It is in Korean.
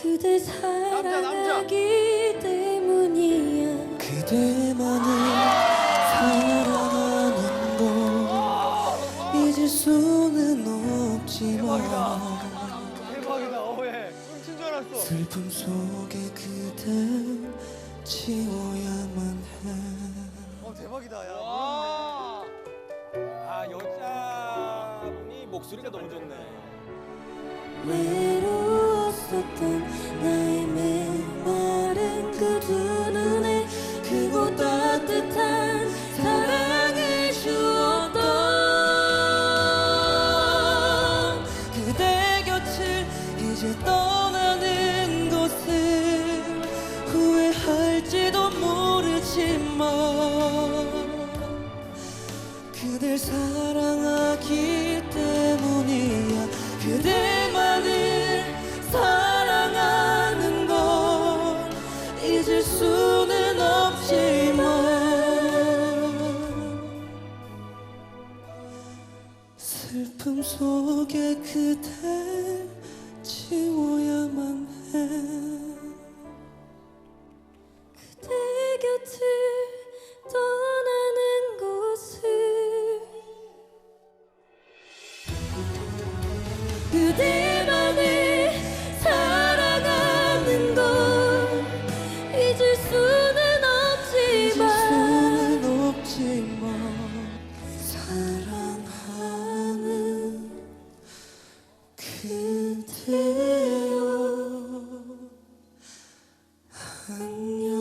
그대 사랑하기 때문이야. 그대만을 사랑하는 걸 잊을 수는 없지만 대박이다. 어예 훔친 줄 알았어 슬픔 속에 그대 지워야만 해어 대박이다 야아 여자분이 목소리가 너무 좋네. 외로워 이제 떠나는 것을 후회할지도 모르지만 그댈 사랑하기 때문이야. 그대만을 사랑하는 걸 잊을 수는 없지만 슬픔 속에 그댈 그대만을 사랑하는 걸 잊을 수는 잊을 없지만 수는 없지만 사랑하는 그대여 한